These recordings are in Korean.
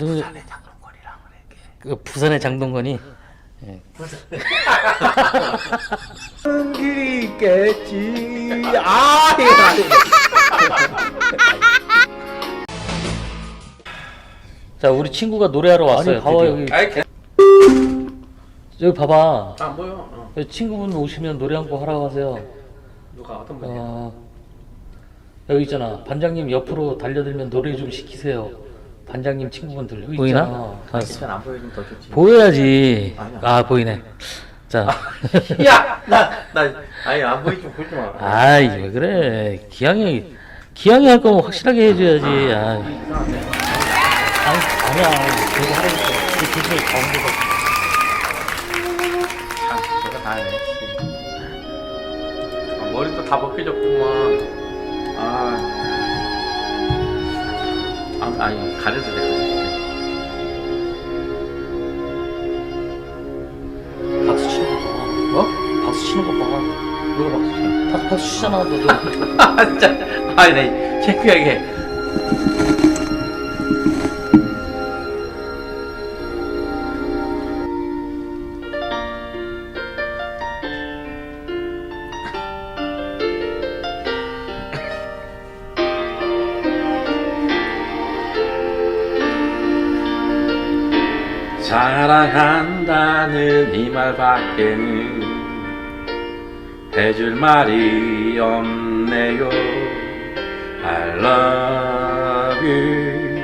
누구 산에 장롱거리랑 그래. 그 부산의 장동건이 길이 있겠지. 아, 돼. 자 우리 친구가 노래하러 왔어요. 아니, 봐봐. 여기 아이, 개- 여기 봐봐. 안 보여. 어. 친구분 오시면 노래 한 곡 하라고 하세요. 누가 어떤 분이야? 어, 여기 있잖아. 반장님 옆으로 달려들면 노래 좀 시키세요. 반장님 친구분들 여기 보이나? 있잖아. 알았어. 괜찮아, 안 보여주면 더 좋지. 보여야지. 아니야. 아 보이네. 자. 야, 나, 나, 아니 안 보이면 보지 마. 아이 왜 그래. 기왕이 기왕이 할 거면 확실하게 해줘야지. 아. 아니, 아니야. 그거 하라니까. 그 기술 가운데가. 참, 내가 다 해. 씨. 아, 머리도 다 벗겨졌구만. 아, 아, 아니 가려도 돼. 박수 치는 거 봐. 어? 박수 치는 거 봐. 누가 박수 쳐? 박, 박수 치잖아, 너도. 아, 진짜. 아니, 나 창피하게. 사랑한다는 이 말밖에는 해줄 말이 없네요. I love you.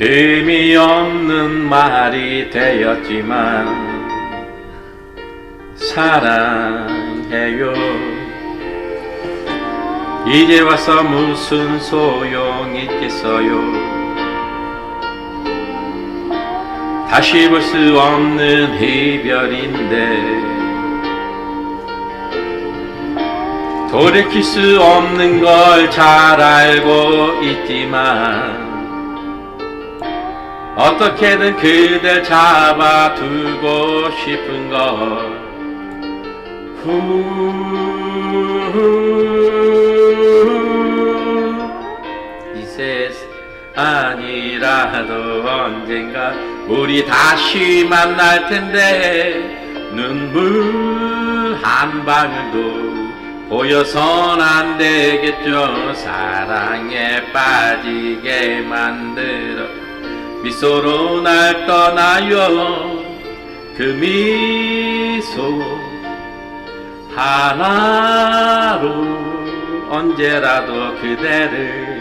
의미 없는 말이 되었지만 사랑해요. 이제 와서 무슨 소용 있겠어요 다시 볼 수 없는 이별인데 돌이킬 수 없는 걸 잘 알고 있지만 어떻게든 그댈 잡아두고 싶은 걸 후, 이 세상 아니라도 언젠가 우리 다시 만날 텐데 눈물 한 방울도 보여선 안 되겠죠. 사랑에 빠지게 만들어 미소로 날 떠나요. 그 미소 하나로 언제라도 그대를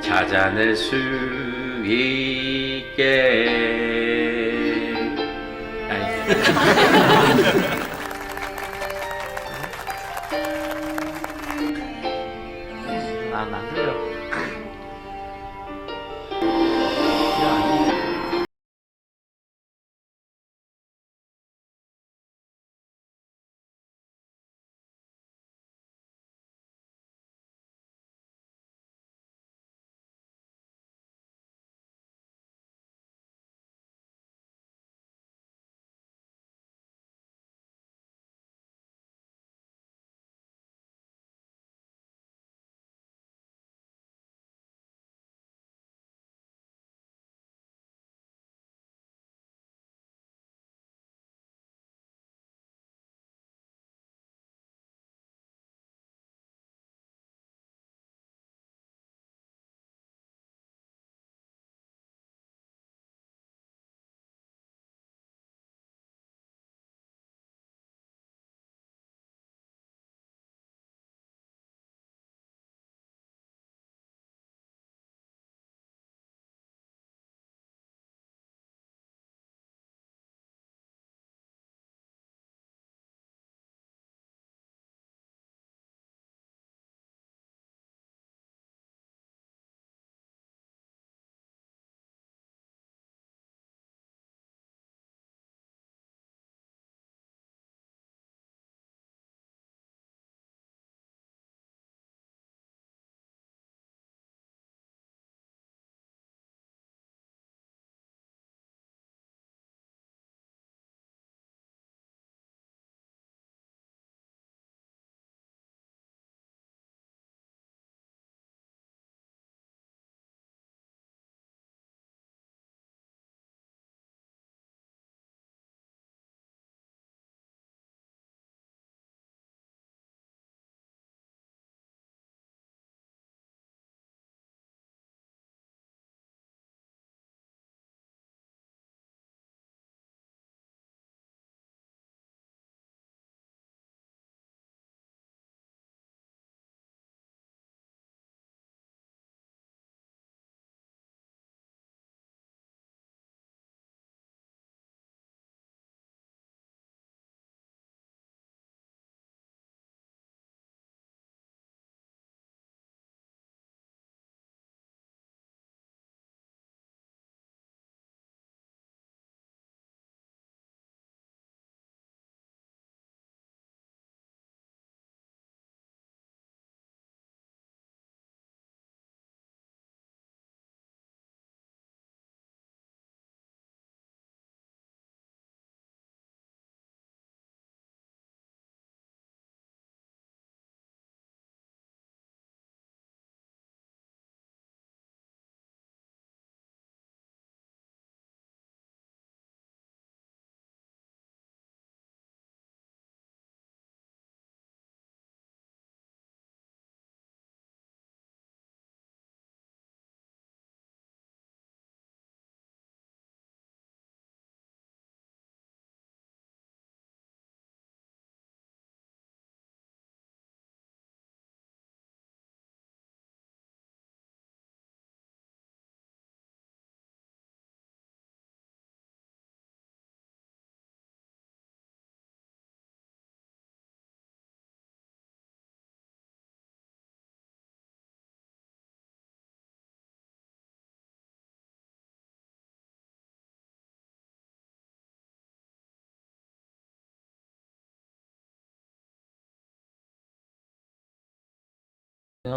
찾아낼 수 있게 아니 아, 안 들려. 이.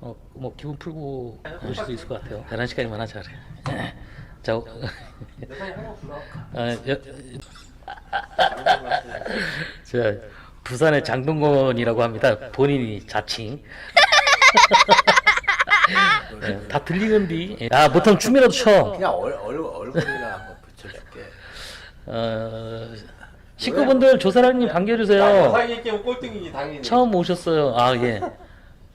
어, 뭐 기분 풀고 그럴 수도 있을 것 같아요. 11시까지만 하자 그래. 자, 어. 아, 여, 저 부산의 장동건이라고 합니다. 본인이 자칭. 네, 다 들리는디. 아, 못하면 춤이라도 춰. 그냥 얼, 얼, 얼굴이나 한번 붙여줄게. 어, 식구분들 조사랑님 반겨주세요. 여성이 게임 꼴등이지 당연히. 처음 오셨어요. 아 예.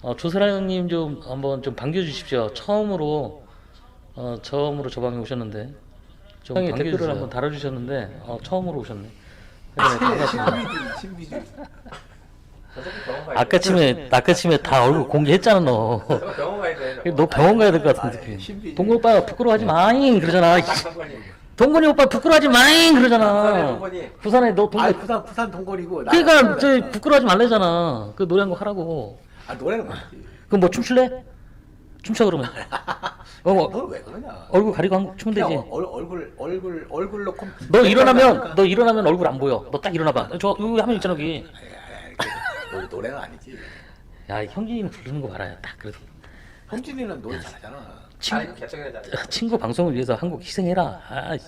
어, 조사랑님 좀 한번 좀 반겨주십시오. 처음으로 어, 처음으로 저 방에 오셨는데 좀 형이 댓글을 한번 달아주셨는데 어, 처음으로 오셨네. 네, 반갑습니다. 신비주의, 신비주의. 저 새끼 병원 가야 돼. 아까 침에 아까 침에 다 얼굴 공개했잖아 너. 저거 병원 가야 돼. 저거. 너 병원 가야 될 것 같은 아, 느낌. 신비주의. 동근 오빠 부끄러워하지 마잉 그러잖아. 상관이. 동근이 오빠 부끄러워하지 마잉 부산의 그러잖아. 동건이. 부산에 너 아, 동근. 부산, 부산 동거리고. 나- 그러니까 저 부끄러워하지 말래잖아. 그 노래 한곡 하라고. 아, 노래는 맞지. 그럼 뭐 춤출래? 춤춰 그러면. 어, 뭐 너왜 그러냐? 얼굴 가리고 한곡 추면 되지. 얼, 얼굴, 얼굴, 얼굴 넣고. 너 일어나면 너 일어나면 얼굴 안 보여. 너 딱 일어나봐. 저 여기 화면 있잖아 여기. 노, 노래는 아니지. 야 형진이는 부르는 거 봐라. 딱 그래도 현진이는 노래 잘하잖아. 친구 아니 개척이잖아. 친구 방송을 위해서 한곡 희생해라. 아, 씨.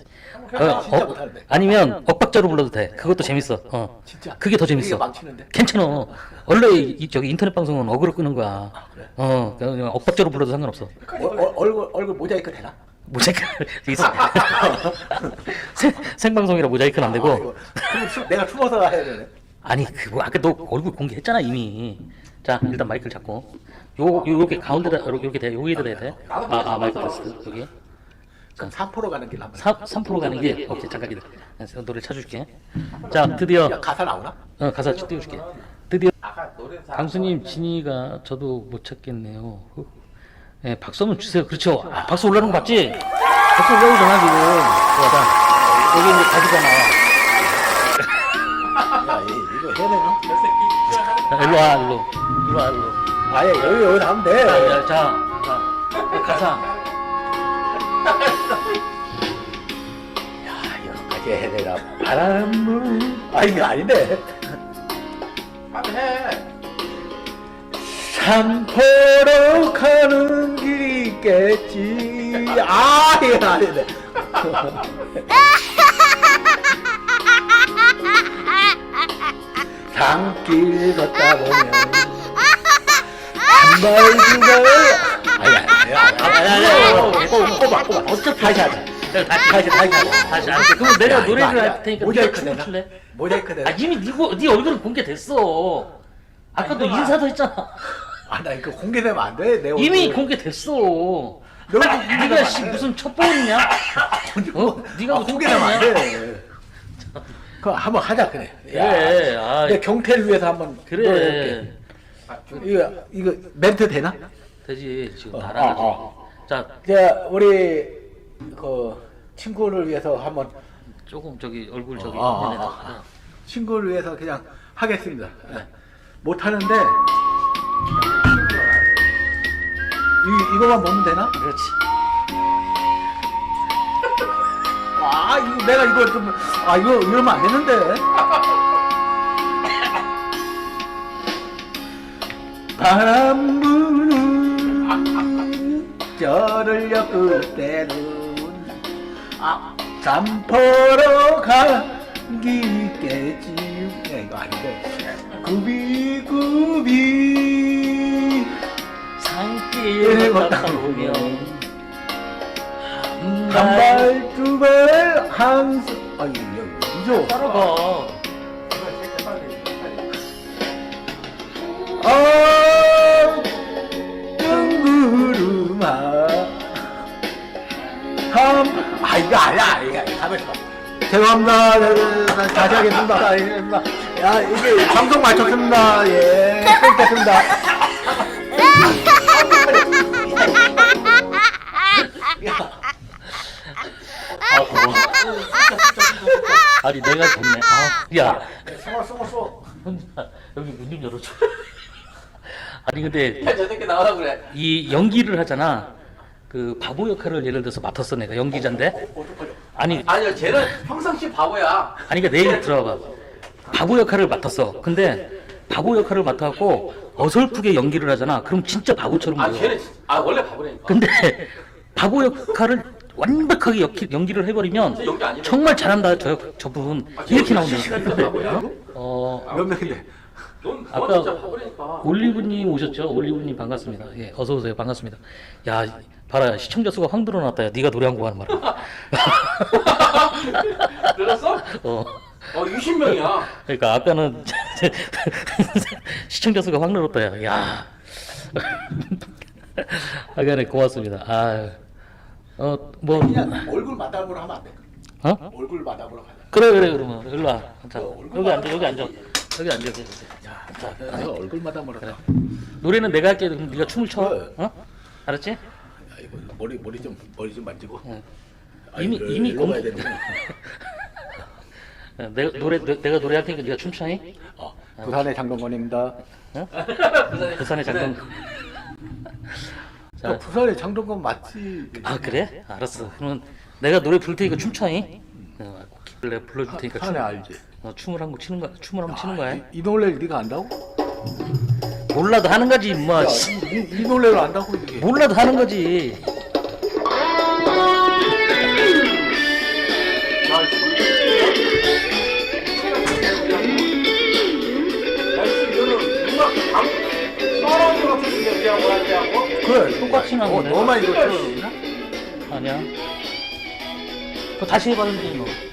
아, 진짜 어, 못하는데. 아니면 엇박자로 불러도 돼. 그것도 재밌어. 어. 진짜. 그게 더 재밌어. 망치는데. 괜찮아. 원래 이, 저기 인터넷 방송은 어그로 끄는 거야. 어, 그냥 엇박자로 불러도 상관없어. 얼, 얼, 얼굴, 얼굴 모자이크 되나? 모자이크. 생, 생방송이라 모자이크는 안 아, 되고. 이거. 그럼 내가 숨어서 해야 되네. 아니 그거 아까 너 얼굴 공개했잖아 이미. 자 일단 마이크를 잡고 요 요- 요렇게 가운데다 요렇게 이렇게 돼 여기 들어야 돼. 아, 아 마이크 됐어 여기. 그럼 3% 가는 길 한번. 3 3% 가는 게 오케이 잠깐 기다려. 내가 노래 찾아줄게. 자 드디어 야, 가사 나오나? 어, 가사 띄워줄게. 드디어. 강수님 진이가 저도 못 찾겠네요. 후. 네, 박수 한번 주세요. 그렇죠. 아, 박수 올라오는 거 맞지? 박수 올라오잖아 지금. 자 여기 이제 가지잖아. 야, 이- 이거 해야 되나? 자, 일로 와 일로. 일로 와 일로. 아예 여기, 여기 하면 돼. 자, 자, 자, 자, 가사. 야, 여기까지 해, 내가. 바람은. 아, 이게 아닌데. 해. 산포로 가는 길이 있겠지. 아, 이게 아닌데. 산길 걷다 보면 한발두발 아니 아니 아니 아니 꼽아 꼽아 어차피 다시 하자 다시 다시 다시 하자 다시 안 돼. 그럼 내가 야, 이거 노래를 아니야. 할 테니까 모자이크 네가 출래? 모자이크 아 되나? 이미 니고 네 얼굴은 공개됐어. 아까도 이거 봐. 인사도 했잖아. 아 나 이거 공개되면 안 돼 내 이미 얼굴. 공개됐어. 너 네가 씨 무슨 첩보였냐? 어? 네가 아, 뭐 공개되면 첩보였냐? 안돼 그럼 한번 하자 그래 그래. 아, 내 경태를 위해서 한번 그래. 노래해볼게. 이거 이거 멘트 되나? 되지 지금 어, 다. 어, 자 이제 우리 그 친구를 위해서 한번 조금 저기 얼굴 저기 어, 어, 화면에다. 어. 친구를 위해서 그냥 하겠습니다. 예. 못 하는데 이 이거만 보면 되나? 그렇지. 아 이거 내가 이거 좀 아 이거 이러면 안 되는데. 바람 부는 저를 엮을 때는 아 산포로 가기 있겠지. 야, 이거 아닌데. 구비구비 산길 걷다 보면 한발 두발한수. 아 이거 이거 따라가. 어 이거 아니야 이거 봐 죄송합니다 네, 네, 네, 다시 하겠습니다. 야 이게 방송 마쳤습니다 예 끊겠습니다 아, 고마워. 아니 내가 좋네. 아, 야, 숨어 숨어 숨어 여기 문 좀 열어줘. 아니 근데 저 새끼 나오라 그래. 이 연기를 하잖아. 그 바보 역할을 예를 들어서 맡았어 내가 연기자인데. 아니 아니요, 쟤는 평상시 바보야. 아니 그러니까 내 얘기 들어봐. 바보 역할을 맡았어. 근데 바보 역할을 맡아갖고 어설프게 연기를 하잖아. 그럼 진짜 바보처럼 아 보여. 걔는 진- 아 원래 바보라니까. 근데 바보 역할을 완벽하게 연- 연기를 해버리면 연기 아니네. 정말 잘한다 저 저분 아, 이렇게 나온다. 바보야? 어 몇 명인데? 넌, 아까 넌 진짜 바보라니까. 올리브님 오셨죠? 올리브님 반갑습니다. 예, 어서 오세요. 반갑습니다. 야, 봐라 시청자 수가 확 늘어났다. 야, 네가 노래 한곡 하는 말을. 들었어? 어. 어 20명이야. 그러니까 아까는 시청자 수가 확 늘었다. 야. 야. 고맙습니다. 아. 어, 뭐 그냥 얼굴 마담으로 하면 안 돼? 어? 얼굴 마담으로 하자. 그래 그래 그러면 일로 와. 자, 여기 앉아. 여기 앉아. 여기 앉아. 여기. 자, 자, 내가 얼굴 마담으로 하자. 노래는 내가 할게. 그럼 네가 춤을 춰. 그래. 어? 알았지? 야, 이거 머리 머리 좀 머리 좀 만지고. 응. 아, 이미- 이미 공- 가야 되는데. 어, 내가 노래 내- 내가 노래할 테니까 네가 춤춰잉? 어, 부산의 장동건입니다. 어? 부산의 장동. 야, 부산의 장동건 맞지? 아 그래? 알았어. 그러면 내가 노래 부를 테니까 춤춰잉. 어, 내가 불러줄 테니까 부산에 춤. 알지? 어, 춤을 한 곡 치는 거 춤을 한번 치는 거야. 이, 이 노래를 네가 안다고? 몰라도 하는 거지 임마. 야, 씨. 이, 이 노래를 안다고 이게? 몰라도 하는 거지. 그래, 똑같이 어, 나오네. 너만 이거 틀어놓나? 아니야. 그거 다시 해봤는데 뭐.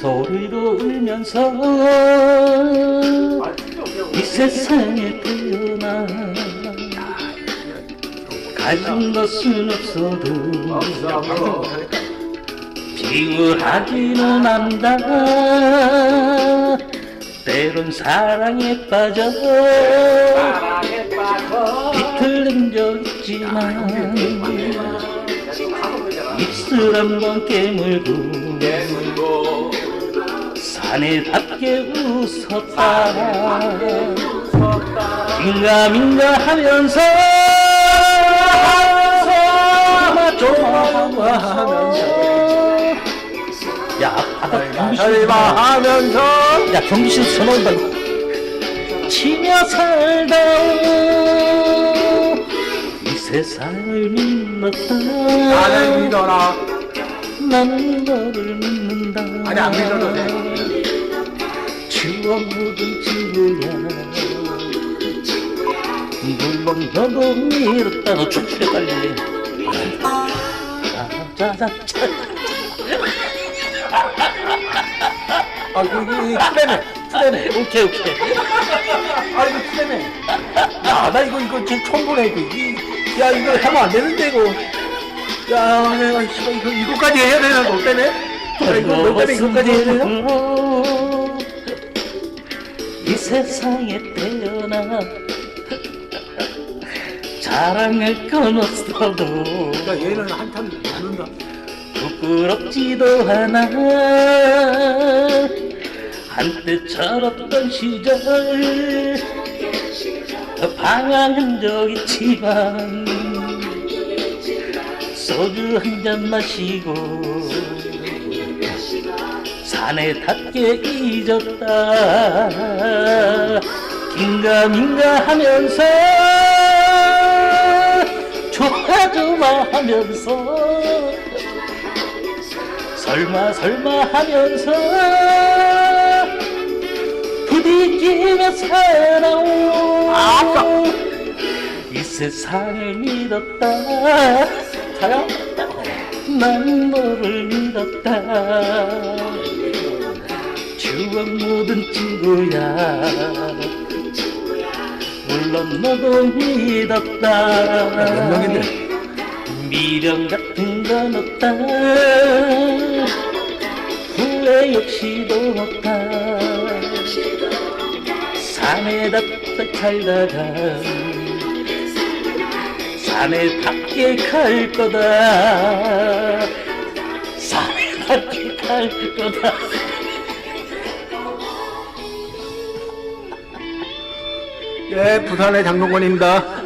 소리로 울면서 이 세상에 태어나 가진 것은 없어도 비굴하지는 않다. 때론 사랑에 빠져 비틀린 적 있지만 입술 한번 깨물고 사내답게 웃었다. 인가민가 하면서. 야 아까 하면서? 야 경기실 전화 온다고 치며 살다오. 이 세상을 믿었다. 나를 믿어라. 나는 너를 믿는다. 아니, 안 믿어도 돼. 추억 묻은 친구야 물론 너도 너 춤추래 빨리 자자자 아, 이거, 이거 트레네. 트레네. 오케이 오케이 아, 이거 트레네. 야, 나 이거, 이거 지금 처음 보네, 이거. 이, 야, 이거 하면 안 되는데, 이거. 야, 내가, 이거, 이거까지 해야 되나, 너 때문에? 야, 이거, 너 때문에 이거까지 해야 되나? 이 세상에 태어나 건 없어도 야, 얘는 한참 듣는다. 부끄럽지도 않아 한때 철없던 시절 방황한 적 있지만 소주 한 잔 마시고 사내답게 잊었다. 긴가민가 하면서 좋아 좋아 하면서 설마 설마 하면서 부딪히며 살아오 이 세상을 믿었다. 자요 난 너를 믿었다 추억 묻은 친구야. 물론 너도 믿었다. 몇 명인데? 미련 같은 건 없다. 후회 역시도 없다. 사내답게 살다가 사내답게 갈 거다. 사내답게 갈 거다 예, 부산의 장동건입니다.